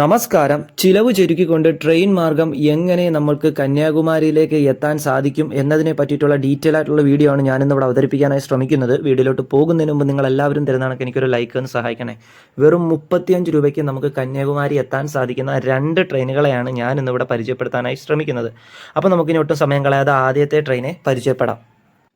നമസ്കാരം. ചിലവ് ചുരുക്കിക്കൊണ്ട് ട്രെയിൻ മാർഗം എങ്ങനെ നമ്മൾക്ക് കന്യാകുമാരിയിലേക്ക് എത്താൻ സാധിക്കും എന്നതിനെ പറ്റിയിട്ടുള്ള ഡീറ്റെയിൽ ആയിട്ടുള്ള വീഡിയോ ആണ് ഞാനിന്ന് ഇവിടെ അവതരിപ്പിക്കാനായി ശ്രമിക്കുന്നത്. വീഡിയോയിലോട്ട് പോകുന്നതിന് മുമ്പ് നിങ്ങൾ എല്ലാവരും തരുന്നതാണ് എനിക്കൊരു ലൈക്ക് ഒന്ന് സഹായിക്കണേ. വെറും മുപ്പത്തിയഞ്ച് രൂപയ്ക്ക് നമുക്ക് കന്യാകുമാരി എത്താൻ സാധിക്കുന്ന രണ്ട് ട്രെയിനുകളെയാണ് ഞാൻ ഇന്നിവിടെ പരിചയപ്പെടുത്താനായി ശ്രമിക്കുന്നത്. അപ്പോൾ നമുക്കിനി ഒട്ടും സമയം കളയാതെ ആദ്യത്തെ ട്രെയിനെ പരിചയപ്പെടാം.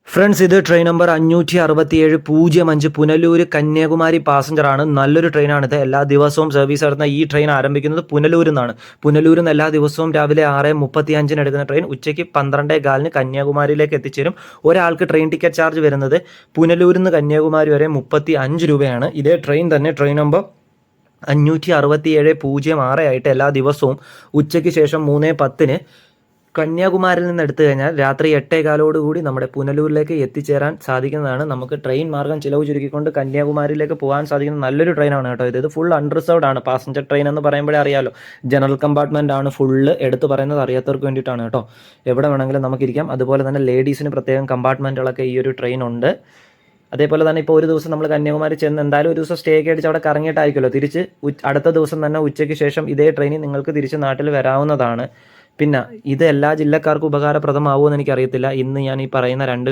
ഫ്രണ്ട്സ് ഇത് ട്രെയിൻ നമ്പർ അഞ്ഞൂറ്റി അറുപത്തിയേഴ് പൂജ്യം അഞ്ച് പുനലൂർ കന്യാകുമാരി പാസഞ്ചർ ആണ്. നല്ലൊരു ട്രെയിനാണിത് എല്ലാ ദിവസവും സർവീസ് നടത്തുന്ന ഈ ട്രെയിൻ ആരംഭിക്കുന്നത് പുനലൂരിൽ നിന്നാണ്. പുനലൂരിൽ നിന്ന് എല്ലാ ദിവസവും രാവിലെ ആറ് മുപ്പത്തി അഞ്ചിന് എടുക്കുന്ന ട്രെയിൻ ഉച്ചയ്ക്ക് പന്ത്രണ്ടേ കാലിന് കന്യാകുമാരിയിലേക്ക് എത്തിച്ചേരും. ഒരാൾക്ക് ട്രെയിൻ ടിക്കറ്റ് ചാർജ് വരുന്നത് പുനലൂരിൽ നിന്ന് കന്യാകുമാരി വരെ മുപ്പത്തി അഞ്ച് രൂപയാണ്. ഇതേ ട്രെയിൻ തന്നെ ട്രെയിൻ നമ്പർ അഞ്ഞൂറ്റി അറുപത്തിയേഴ് പൂജ്യം ആറ് ആയിട്ട് എല്ലാ ദിവസവും ഉച്ചയ്ക്ക് ശേഷം മൂന്ന് പത്തിന് കന്യാകുമാരിയിൽ നിന്ന് എടുത്തു കഴിഞ്ഞാൽ രാത്രി എട്ടേകാലോട് കൂടി നമ്മുടെ പുനലൂരിലേക്ക് എത്തിച്ചേരാൻ സാധിക്കുന്നതാണ്. നമുക്ക് ട്രെയിൻ മാർഗം ചിലവ് ചുരുക്കിക്കൊണ്ട് കന്യാകുമാരിയിലേക്ക് പോകാൻ സാധിക്കുന്ന നല്ലൊരു ട്രെയിനാണ് കേട്ടോ ഇത്. ഫുൾ അൺറിസർവ്ഡ് ആണ്. പാസഞ്ചർ ട്രെയിൻ എന്ന് പറയുമ്പോഴേ അറിയാലോ. ജനറൽ കമ്പാർട്ട്മെന്റ് ആണ് ഫുള്ള് എടുത്തു പറയുന്നത് അറിയാത്തവർക്ക് വേണ്ടിയിട്ടാണ് കേട്ടോ. എവിടെ വേണമെങ്കിലും നമുക്കിരിക്കാം അതുപോലെ തന്നെ ലേഡീസിന് പ്രത്യേകം കമ്പാർട്ട്മെന്റുകളൊക്കെ ഈ ഒരു ട്രെയിൻ ഉണ്ട്. അതേപോലെ തന്നെ ഇപ്പോൾ ഒരു ദിവസം നമ്മൾ കന്യാകുമാരി ചെന്ന് എന്തായാലും ഒരു ദിവസം സ്റ്റേ ഒക്കെ അടിച്ച് അവിടെ കറങ്ങിയിട്ടായിരിക്കുമല്ലോ. തിരിച്ച് അടുത്ത ദിവസം തന്നെ ഉച്ചയ്ക്ക് ശേഷം ഇതേ ട്രെയിനിൽ നിങ്ങൾക്ക് തിരിച്ച് നാട്ടിൽ വരാവുന്നതാണ്. പിന്നെ ഇത് എല്ലാ ജില്ലക്കാർക്കും ഉപകാരപ്രദമാവുമെന്ന് എനിക്കറിയത്തില്ല. ഇന്ന് ഞാൻ ഈ പറയുന്ന രണ്ട്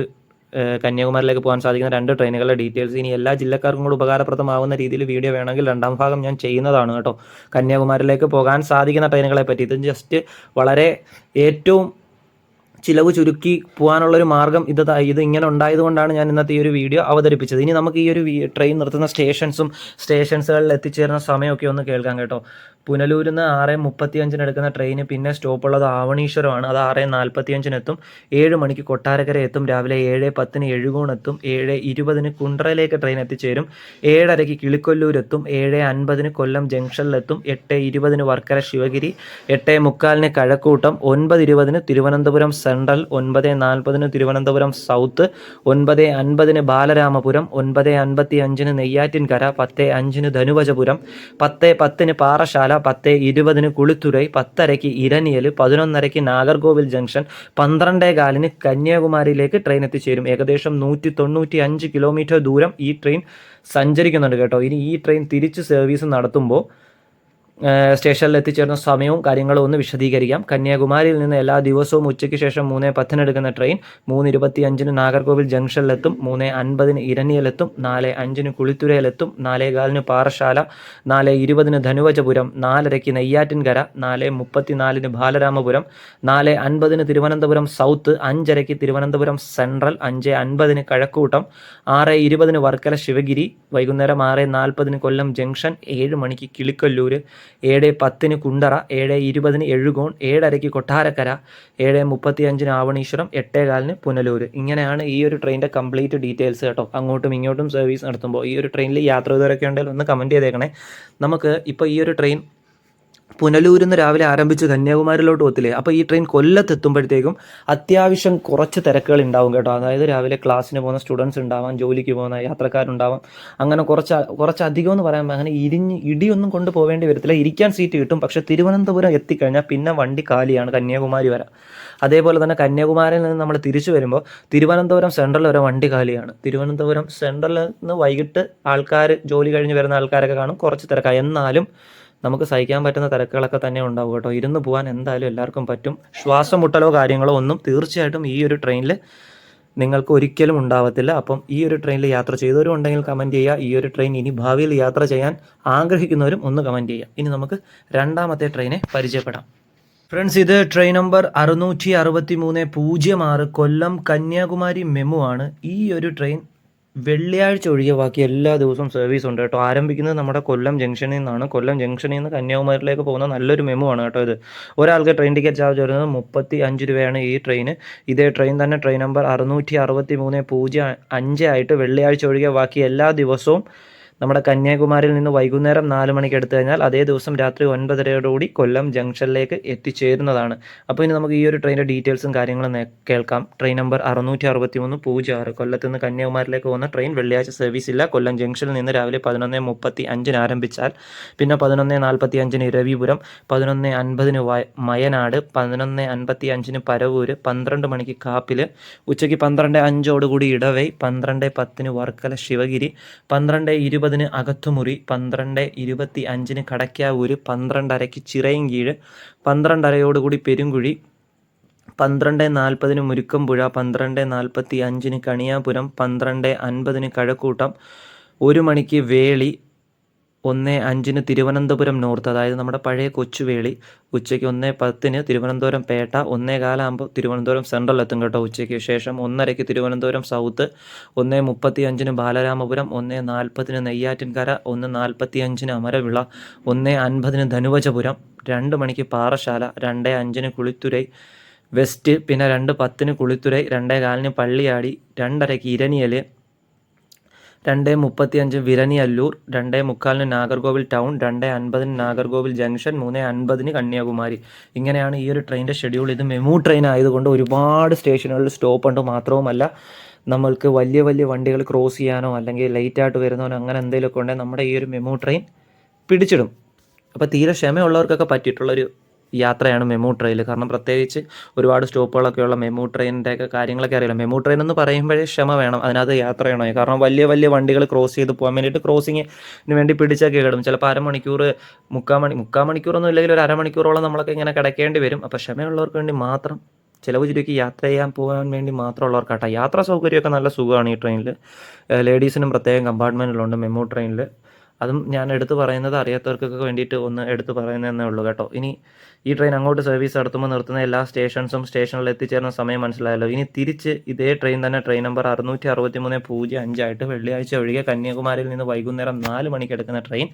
കന്യാകുമാരിലേക്ക് പോകാൻ സാധിക്കുന്ന രണ്ട് ട്രെയിനുകളുടെ ഡീറ്റെയിൽസ് ഇനി എല്ലാ ജില്ലക്കാർക്കും കൂടി ഉപകാരപ്രദമാവുന്ന രീതിയിൽ വീഡിയോ വേണമെങ്കിൽ രണ്ടാം ഭാഗം ഞാൻ ചെയ്യുന്നതാണ് കേട്ടോ. കന്യാകുമാരിയിലേക്ക് പോകാൻ സാധിക്കുന്ന ട്രെയിനുകളെ പറ്റി ഇത് ജസ്റ്റ് വളരെ ഏറ്റവും ചിലവ് ചുരുക്കി പോകാനുള്ളൊരു മാർഗം ഇത് ത- ഇത് ഇങ്ങനെ ഉണ്ടായതുകൊണ്ടാണ് ഞാൻ ഇന്നത്തെ ഈ ഒരു വീഡിയോ അവതരിപ്പിച്ചത്. ഇനി നമുക്ക് ഈ ഒരു ട്രെയിൻ നിർത്തുന്ന സ്റ്റേഷൻസും സ്റ്റേഷൻസുകളിൽ എത്തിച്ചേരുന്ന സമയമൊക്കെ ഒന്ന് കേൾക്കാം കേട്ടോ. പുനലൂരിൽ നിന്ന് ആറ് മുപ്പത്തി അഞ്ചിന് എടുക്കുന്ന ട്രെയിന് പിന്നെ സ്റ്റോപ്പുള്ളത് ആവണീശ്വരമാണ്. അത് ആറ് നാൽപ്പത്തി അഞ്ചിന് എത്തും. ഏഴ് മണിക്ക് കൊട്ടാരക്കര എത്തും. രാവിലെ ഏഴ് പത്തിന് എഴുകോൺ എത്തും. ഏഴ് ഇരുപതിന് കുണ്ട്രയിലേക്ക് ട്രെയിൻ എത്തിച്ചേരും. ഏഴരയ്ക്ക് കിളിക്കൊല്ലൂരെത്തും ഏഴ് അൻപതിന് കൊല്ലം ജംഗ്ഷനിലെത്തും എട്ട് ഇരുപതിന് വർക്കര ശിവഗിരി. എട്ട് മുക്കാലിന് കഴക്കൂട്ടം. ഒൻപത് ഇരുപതിന് തിരുവനന്തപുരം സെൻട്രൽ ഒൻപത് നാൽപ്പതിന് തിരുവനന്തപുരം സൗത്ത് ഒൻപത് അൻപതിന് ബാലരാമപുരം ഒൻപത് അൻപത്തി അഞ്ചിന് നെയ്യാറ്റിൻകര പത്ത് അഞ്ചിന് ധനുവജപുരം പത്ത് പത്തിന് പാറശാല പത്ത് ഇരുപതിന് കുളിത്തുറൈ പത്തരയ്ക്ക് ഇരനിയൽ പതിനൊന്നരയ്ക്ക് നാഗർകോവിൽ ജംഗ്ഷൻ പന്ത്രണ്ടേ കാലിന് കന്യാകുമാരിയിലേക്ക് ട്രെയിൻ എത്തിച്ചേരും. ഏകദേശം നൂറ്റി തൊണ്ണൂറ്റി അഞ്ച് കിലോമീറ്റർ ദൂരം ഈ ട്രെയിൻ സഞ്ചരിക്കുന്നുണ്ട് കേട്ടോ. ഇനി ഈ ട്രെയിൻ തിരിച്ച് സർവീസ് നടത്തുമ്പോൾ സ്റ്റേഷനിൽ എത്തിച്ചേർന്ന സമയവും കാര്യങ്ങളും ഒന്ന് വിശദീകരിക്കാം. കന്യാകുമാരിയിൽ നിന്ന് എല്ലാ ദിവസവും ഉച്ചയ്ക്ക് ശേഷം മൂന്ന് പത്തിന് എടുക്കുന്ന ട്രെയിൻ മൂന്ന് ഇരുപത്തി അഞ്ചിന് നാഗർകോവിൽ ജംഗ്ഷനിലെത്തും മൂന്ന് അൻപതിന് ഇരണിയിലെത്തും നാല് അഞ്ചിന് കുളിത്തുരയിലെത്തും നാലേ കാലിന് പാറശാല നാല് ഇരുപതിന് ധനുവജപുരം നാലരയ്ക്ക് നെയ്യാറ്റിൻകര നാല് മുപ്പത്തിനാലിന് ബാലരാമപുരം നാല് അൻപതിന് തിരുവനന്തപുരം സൗത്ത് അഞ്ചരയ്ക്ക് തിരുവനന്തപുരം സെൻട്രൽ അഞ്ച് അൻപതിന് കഴക്കൂട്ടം ആറ് ഇരുപതിന് വർക്കല ശിവഗിരി വൈകുന്നേരം ആറ് നാൽപ്പതിന് കൊല്ലം ജംഗ്ഷൻ ഏഴ് മണിക്ക് കിളിക്കൊല്ലൂർ ഏഴ് പത്തിന് കുണ്ടറ ഏഴ് ഇരുപതിന് എഴുകോൺ ഏഴരയ്ക്ക് കൊട്ടാരക്കര ഏഴ് മുപ്പത്തി അഞ്ചിന് ആവണീശ്വരം എട്ടേ കാലിന് പുനലൂർ ഇങ്ങനെയാണ് ഈ ഒരു ട്രെയിനിന്റെ കംപ്ലീറ്റ് ഡീറ്റെയിൽസ് കേട്ടോ. അങ്ങോട്ടും ഇങ്ങോട്ടും സർവീസ് നടത്തുമ്പോൾ ഈ ഒരു ട്രെയിനിൽ യാത്ര ചെയ്തവരൊക്കെ ഉണ്ടെങ്കിൽ ഒന്ന് കമന്റ് ചെയ്തേക്കണേ. നമുക്ക് ഇപ്പോൾ ഈ ഒരു ട്രെയിൻ പുനലൂരിൽ നിന്ന് രാവിലെ ആരംഭിച്ച് കന്യാകുമാരിയിലോട്ട് പോകത്തില്ലേ? അപ്പോൾ ഈ ട്രെയിൻ കൊല്ലത്ത് കൊല്ലത്തെത്തുമ്പോഴത്തേക്കും അത്യാവശ്യം കുറച്ച് തിരക്കുകൾ ഉണ്ടാവും കേട്ടോ. അതായത് രാവിലെ ക്ലാസ്സിന് പോകുന്ന സ്റ്റുഡൻസ് ഉണ്ടാവാം ജോലിക്ക് പോകുന്ന യാത്രക്കാരുണ്ടാവാം. അങ്ങനെ കുറച്ച് കുറച്ച് അധികം എന്ന് പറയാൻ അങ്ങനെ ഇരിഞ്ഞ് ഇടിയൊന്നും കൊണ്ട് പോവേണ്ടി വരത്തില്ല. ഇരിക്കാൻ സീറ്റ് കിട്ടും. പക്ഷേ തിരുവനന്തപുരം എത്തിക്കഴിഞ്ഞാൽ പിന്നെ വണ്ടി കാലിയാണ് കന്യാകുമാരി വരെ അതേപോലെ തന്നെ കന്യാകുമാരിയിൽ നിന്ന് നമ്മൾ തിരിച്ചു വരുമ്പോൾ തിരുവനന്തപുരം സെൻട്രൽ വരെ വണ്ടി കാലിയാണ്. തിരുവനന്തപുരം സെൻട്രലിൽ നിന്ന് വൈകിട്ട് ആൾക്കാർ ജോലി കഴിഞ്ഞ് വരുന്ന ആൾക്കാരൊക്കെ കാണും. കുറച്ച് തിരക്കാണ് എന്നാലും നമുക്ക് സഹിക്കാൻ പറ്റുന്ന തിരക്കുകളൊക്കെ തന്നെ ഉണ്ടാവും കേട്ടോ. ഇരുന്ന് പോകാൻ എന്തായാലും എല്ലാവർക്കും പറ്റും. ശ്വാസം മുട്ടലോ കാര്യങ്ങളോ ഒന്നും തീർച്ചയായിട്ടും ഈ ഒരു ട്രെയിനിൽ നിങ്ങൾക്ക് ഒരിക്കലും ഉണ്ടാവത്തില്ല. അപ്പം ഈ ഒരു ട്രെയിനിൽ യാത്ര ചെയ്തവരും ഉണ്ടെങ്കിൽ കമന്റ് ചെയ്യുക. ഈ ഒരു ട്രെയിൻ ഇനി ഭാവിയിൽ യാത്ര ചെയ്യാൻ ആഗ്രഹിക്കുന്നവരും ഒന്ന് കമന്റ് ചെയ്യുക. ഇനി നമുക്ക് രണ്ടാമത്തെ ട്രെയിനെ പരിചയപ്പെടാം. ഫ്രണ്ട്സ് ഇത് ട്രെയിൻ നമ്പർ അറുന്നൂറ്റി അറുപത്തി മൂന്ന് പൂജ്യം ആറ് കൊല്ലം കന്യാകുമാരി മെമു ആണ്. ഈ ഒരു ട്രെയിൻ വെള്ളിയാഴ്ച ഒഴികെ ബാക്കി എല്ലാ ദിവസവും സർവീസ് ഉണ്ട് കേട്ടോ. ആരംഭിക്കുന്നത് നമ്മുടെ കൊല്ലം ജംഗ്ഷനിൽ നിന്നാണ്. കൊല്ലം ജംഗ്ഷനിൽ നിന്ന് കന്യാകുമാരിയിലേക്ക് പോകുന്ന നല്ലൊരു മെമു ആണ് കേട്ടോ ഇത്. ഒരാൾക്ക് ട്രെയിൻ ടിക്കറ്റ് ചാർജ് വരുന്നത് മുപ്പത്തി അഞ്ച് രൂപയാണ് ഈ ട്രെയിൻ ഇതേ ട്രെയിൻ തന്നെ ട്രെയിൻ നമ്പർ അറുന്നൂറ്റി അറുപത്തി മൂന്ന് പൂജ്യം അഞ്ച് ആയിട്ട് വെള്ളിയാഴ്ച ഒഴികെ ബാക്കി എല്ലാ ദിവസവും നമ്മുടെ കന്യാകുമാരിയിൽ നിന്ന് വൈകുന്നേരം നാല് മണിക്ക് എടുത്തു കഴിഞ്ഞാൽ അതേ ദിവസം രാത്രി ഒൻപതരയോടുകൂടി കൊല്ലം ജംഗ്ഷനിലേക്ക് എത്തിച്ചേരുന്നതാണ്. അപ്പോൾ ഇനി നമുക്ക് ഈ ഒരു ട്രെയിനിന്റെ ഡീറ്റെയിൽസും കാര്യങ്ങളും കേൾക്കാം. ട്രെയിൻ നമ്പർ അറുന്നൂറ്റി അറുപത്തി മൂന്ന് പൂജ്യം ആറ്. കൊല്ലത്ത് നിന്ന് കന്യാകുമാരിയിലേക്ക് പോകുന്ന ട്രെയിൻ വെള്ളിയാഴ്ച സർവീസ് ഇല്ല. കൊല്ലം ജംഗ്ഷനിൽ നിന്ന് രാവിലെ പതിനൊന്ന് മുപ്പത്തി അഞ്ചിന് ആരംഭിച്ചാൽ പിന്നെ പതിനൊന്ന് നാൽപ്പത്തി അഞ്ചിന് ഇരവിപുരം പതിനൊന്ന് അൻപതിന് മയനാട് പതിനൊന്ന് അൻപത്തി അഞ്ചിന് പരവൂര് പന്ത്രണ്ട് മണിക്ക് കാപ്പിൽ ഉച്ചയ്ക്ക് പന്ത്രണ്ട് അഞ്ചോടുകൂടി ഇടവൈ പന്ത്രണ്ട് പത്തിന് വർക്കല ശിവഗിരി പന്ത്രണ്ട് ഇരുപത് പതിന് അകത്തുമുറി പന്ത്രണ്ട് ഇരുപത്തി അഞ്ചിന് കടയ്ക്കാവൂര് പന്ത്രണ്ടരയ്ക്ക് ചിറയൻകീഴ് പന്ത്രണ്ടരയോടുകൂടി പെരുങ്കുഴി പന്ത്രണ്ട് നാൽപ്പതിന് മുരുക്കമ്പുഴ പന്ത്രണ്ട് നാൽപ്പത്തി അഞ്ചിന് കണിയാപുരം പന്ത്രണ്ട് അൻപതിന് കഴക്കൂട്ടം ഒരു മണിക്ക് വേളി ഒന്ന് അഞ്ചിന് തിരുവനന്തപുരം നോർത്ത് അതായത് നമ്മുടെ പഴയ കൊച്ചുവേളി. ഉച്ചയ്ക്ക് ഒന്ന് പത്തിന് തിരുവനന്തപുരം പേട്ട ഒന്നേ കാലാകുമ്പോൾ തിരുവനന്തപുരം സെൻട്രൽ എത്തും കേട്ടോ ഉച്ചയ്ക്ക്. ശേഷം ഒന്നരയ്ക്ക് തിരുവനന്തപുരം സൗത്ത് ഒന്ന് മുപ്പത്തി അഞ്ചിന് ബാലരാമപുരം ഒന്ന് നാൽപ്പതിന് നെയ്യാറ്റിൻകര ഒന്ന് നാൽപ്പത്തി അഞ്ചിന് അമരവിള ഒന്ന് അൻപതിന് ധനുവജപുരം രണ്ട് മണിക്ക് പാറശാല രണ്ട് അഞ്ചിന് കുളിത്തുരൈ വെസ്റ്റ് പിന്നെ രണ്ട് പത്തിന് കുളിത്തുരൈ രണ്ടേ കാലിന് പള്ളിയാടി രണ്ടരയ്ക്ക് ഇരണിയൽ രണ്ട് മുപ്പത്തിയഞ്ച് വിരണിയല്ലൂർ രണ്ട് മുക്കാലിന് നാഗർകോവിൽ ടൗൺ രണ്ട് അൻപതിന് നാഗർകോവിൽ ജംഗ്ഷൻ മൂന്ന് അൻപതിന് കന്യാകുമാരി. ഇങ്ങനെയാണ് ഈ ഒരു ട്രെയിനിന്റെ ഷെഡ്യൂൾ. ഇത് മെമു ട്രെയിൻ ആയതുകൊണ്ട് ഒരുപാട് സ്റ്റേഷനുകളിൽ സ്റ്റോപ്പ് ഉണ്ട് മാത്രവുമല്ല നമ്മൾക്ക് വലിയ വലിയ വണ്ടികൾ ക്രോസ് ചെയ്യാനോ അല്ലെങ്കിൽ ലേറ്റായിട്ട് വരുന്നവനോ അങ്ങനെ എന്തെങ്കിലുമൊക്കെ ഉണ്ടെങ്കിൽ നമ്മുടെ ഈ ഒരു മെമു ട്രെയിൻ പിടിച്ചിടും. അപ്പോൾ തീരെ ക്ഷമയുള്ളവർക്കൊക്കെ പറ്റിയിട്ടുള്ളൊരു യാത്രയാണ് മെമു ട്രെയിൽ. കാരണം പ്രത്യേകിച്ച് ഒരുപാട് സ്റ്റോപ്പുകളൊക്കെയുള്ള മെമു ട്രെയിനിന്റെ ഒക്കെ കാര്യങ്ങളൊക്കെ അറിയില്ല. മെമു ട്രെയിൻ എന്ന് പറയുമ്പോഴേ ക്ഷമ വേണം. അതിനകത്ത് യാത്ര കാരണം വലിയ വലിയ വണ്ടികൾ ക്രോസ് ചെയ്ത് പോകാൻ വേണ്ടിയിട്ട് ക്രോസിങ്ങിന് വേണ്ടി പിടിച്ചൊക്കെ കിടും. ചിലപ്പോൾ അരമണിക്കൂർ മുക്കാൽ മണി മുക്കാൽ മണിക്കൂറൊന്നും ഇല്ലെങ്കിൽ ഒരു അരമണിക്കൂറോളം നമ്മളൊക്കെ ഇങ്ങനെ കിടക്കേണ്ടി വരും. അപ്പോൾ ക്ഷമയുള്ളവർക്ക് വേണ്ടി മാത്രം ചിലവ് ചുരുക്കി യാത്ര ചെയ്യാൻ പോകാൻ വേണ്ടി മാത്രമുള്ളവർക്കാട്ടോ യാത്രാ സൗകര്യമൊക്കെ നല്ല സുഖമാണ് ഈ ട്രെയിനിൽ. ലേഡീസിനും പ്രത്യേകം കമ്പാർട്ട്മെന്റിലുണ്ട് മെമു ട്രെയിനിൽ. അതും ഞാൻ എടുത്തു പറയുന്നത് അറിയാത്തവർക്കൊക്കെ വേണ്ടിയിട്ട് ഒന്ന് എടുത്തു പറയുന്നതെന്നേ ഉള്ളൂ കേട്ടോ. ഇനി ഈ ട്രെയിൻ അങ്ങോട്ട് സർവീസ് നടത്തുമ്പോൾ നിർത്തുന്ന എല്ലാ സ്റ്റേഷൻസും സ്റ്റേഷനിൽ എത്തിച്ചേരുന്ന സമയം മനസ്സിലായല്ലോ. ഇനി തിരിച്ച് ഇതേ ട്രെയിൻ തന്നെ ട്രെയിൻ നമ്പർ അറുന്നൂറ്റി അറുപത്തി മൂന്ന് പൂജ്യം അഞ്ചായിട്ട് വെള്ളിയാഴ്ച ഒഴികെ കന്യാകുമാരിയിൽ നിന്ന് വൈകുന്നേരം നാല് മണിക്ക് എടുക്കുന്ന ട്രെയിൻ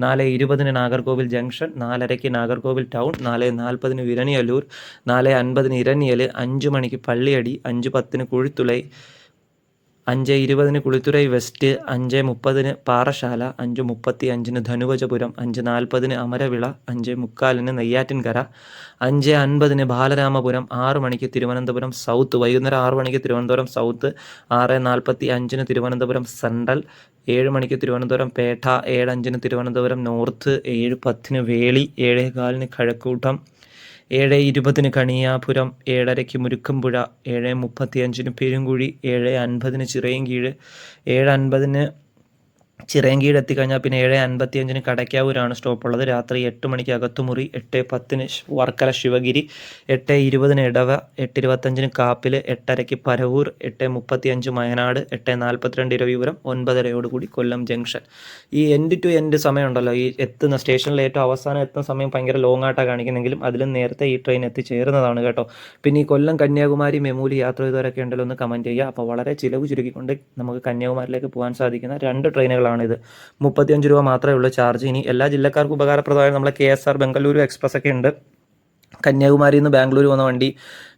നാല് ഇരുപതിന് നാഗർകോവിൽ ജംഗ്ഷൻ നാലരയ്ക്ക് നാഗർകോവിൽ ടൗൺ നാല് നാൽപ്പതിന് വിരണിയല്ലൂർ നാല് അൻപതിന് ഇരണിയൽ അഞ്ച് മണിക്ക് പള്ളിയടി അഞ്ച് പത്തിന് കുഴിത്തുളൈ അഞ്ച് ഇരുപതിന് കുളിത്തുറൈ വെസ്റ്റ് അഞ്ച് മുപ്പതിന് പാറശാല അഞ്ച് മുപ്പത്തി അഞ്ചിന് ധനുവജപുരം അഞ്ച് നാൽപ്പതിന് അമരവിള അഞ്ച് മുക്കാലിന് നെയ്യാറ്റിൻകര അഞ്ച് അൻപതിന് ബാലരാമപുരം ആറ് മണിക്ക് തിരുവനന്തപുരം സൗത്ത് വൈകുന്നേരം ആറ് മണിക്ക് തിരുവനന്തപുരം സൗത്ത് ആറ് നാൽപ്പത്തി അഞ്ചിന് തിരുവനന്തപുരം സെൻട്രൽ ഏഴ് മണിക്ക് തിരുവനന്തപുരം പേട്ട ഏഴ് അഞ്ചിന് തിരുവനന്തപുരം നോർത്ത് ഏഴ് പത്തിന് വേളി ഏഴേ കാലിന് കഴക്കൂട്ടം ഏഴ് ഇരുപതിന് കണിയാപുരം ഏഴരയ്ക്ക് മുരുക്കമ്പുഴ ഏഴ് മുപ്പത്തിയഞ്ചിന് പെരുങ്കുഴി ഏഴ് അൻപതിന് ചിറയൻകീഴ് ഏഴ് അൻപതിന് ചിറയൻകീഴ് എത്തിക്കഴിഞ്ഞാൽ പിന്നെ ഏഴ് അൻപത്തിയഞ്ചിന് കടയ്ക്കാവൂരാണ് സ്റ്റോപ്പുള്ളത്. രാത്രി എട്ട് മണിക്ക് അകത്തുമുറി എട്ട് പത്തിന് വർക്കല ശിവഗിരി എട്ട് ഇരുപതിന് ഇടവ എട്ട് ഇരുപത്തഞ്ചിന് കാപ്പിൽ എട്ടരയ്ക്ക് പരവൂർ എട്ട് മുപ്പത്തിയഞ്ച് വയനാട് എട്ട് നാൽപ്പത്തിരണ്ട് ഇരവിപുരം ഒൻപതരയോടുകൂടി കൊല്ലം ജംഗ്ഷൻ. ഈ എൻഡ് ടു എൻഡ് സമയമുണ്ടല്ലോ. ഈ എത്തുന്ന സ്റ്റേഷനിൽ ഏറ്റവും അവസാനം എത്തുന്ന സമയം ഭയങ്കര ലോങ് ആയിട്ടാണ് കാണിക്കുന്നെങ്കിലും അതിലും നേരത്തെ ഈ ട്രെയിൻ എത്തിച്ചേരുന്നതാണ് കേട്ടോ. പിന്നെ ഈ കൊല്ലം കന്യാകുമാരി മെമൂലി യാത്ര ചെയ്തവരൊക്കെ ഉണ്ടല്ലോ ഒന്ന് കമന്റ് ചെയ്യുക. അപ്പോൾ വളരെ ചിലവ് ചുരുക്കിക്കൊണ്ട് നമുക്ക് കന്യാകുമാരിയിലേക്ക് പോകാൻ സാധിക്കുന്ന രണ്ട് ട്രെയിനുകളാണിത് മുപ്പത്തിയഞ്ച് രൂപ മാത്രമേ ഉള്ളൂ ചാർജ് ഇനി എല്ലാ ജില്ലക്കാർക്കും ഉപകാരപ്രദമായ നമ്മളെ K S R Bengaluru express ഒക്കെ ഉണ്ട്. കന്യാകുമാരിയിൽ നിന്ന് ബാംഗ്ലൂർ പോകുന്ന വണ്ടി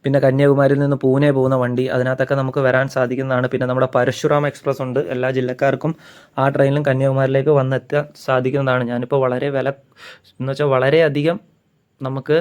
പിന്നെ കന്യാകുമാരിയിൽ നിന്ന് പൂനെ പോകുന്ന വണ്ടി അതിനകത്തൊക്കെ നമുക്ക് വരാൻ സാധിക്കുന്നതാണ്. പിന്നെ നമ്മുടെ പരശുറാം എക്സ്പ്രസ് ഉണ്ട്. എല്ലാ ജില്ലക്കാർക്കും ആ ട്രെയിനിലും കന്യാകുമാരിയിലേക്ക് വന്നെത്താൻ സാധിക്കുന്നതാണ്. ഞാനിപ്പോൾ വളരെ വില എന്ന് വെച്ചാൽ വളരെയധികം നമുക്ക്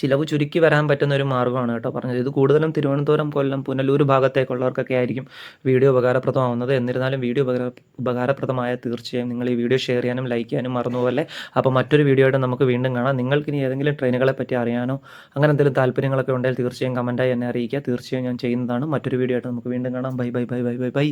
ചിലവ് ചുരുക്കി വരാൻ പറ്റുന്ന ഒരു മാർഗമാണ് കേട്ടോ പറഞ്ഞത്. ഇത് കൂടുതലും തിരുവനന്തപുരം കൊല്ലം പുനലൂർ ഭാഗത്തേക്കുള്ളവർക്കൊക്കെ ആയിരിക്കും വീഡിയോ ഉപകാരപ്രദമാവുന്നത്. എന്നിരുന്നാലും വീഡിയോ ഉപകാര ഉപകാരപ്രദമായ തീർച്ചയായും നിങ്ങൾ ഈ വീഡിയോ ഷെയർ ചെയ്യാനും ലൈക്ക് ചെയ്യാനും മറന്നുപോലെ അപ്പോൾ മറ്റൊരു വീഡിയോ ആയിട്ട് നമുക്ക് വീണ്ടും കാണാം. നിങ്ങൾക്ക് ഇനി ഏതെങ്കിലും ട്രെയിനുകളെ പറ്റി അറിയാനോ അങ്ങനെ എന്തെങ്കിലും താല്പര്യങ്ങളൊക്കെ ഉണ്ടെങ്കിൽ തീർച്ചയായും കമന്റായി എന്നെ അറിയിക്കുക. തീർച്ചയായും ഞാൻ ചെയ്യുന്നതാണ്. മറ്റൊരു വീഡിയോ ആയിട്ട് നമുക്ക് വീണ്ടും കാണാം. Bye bye bye bye bye bye.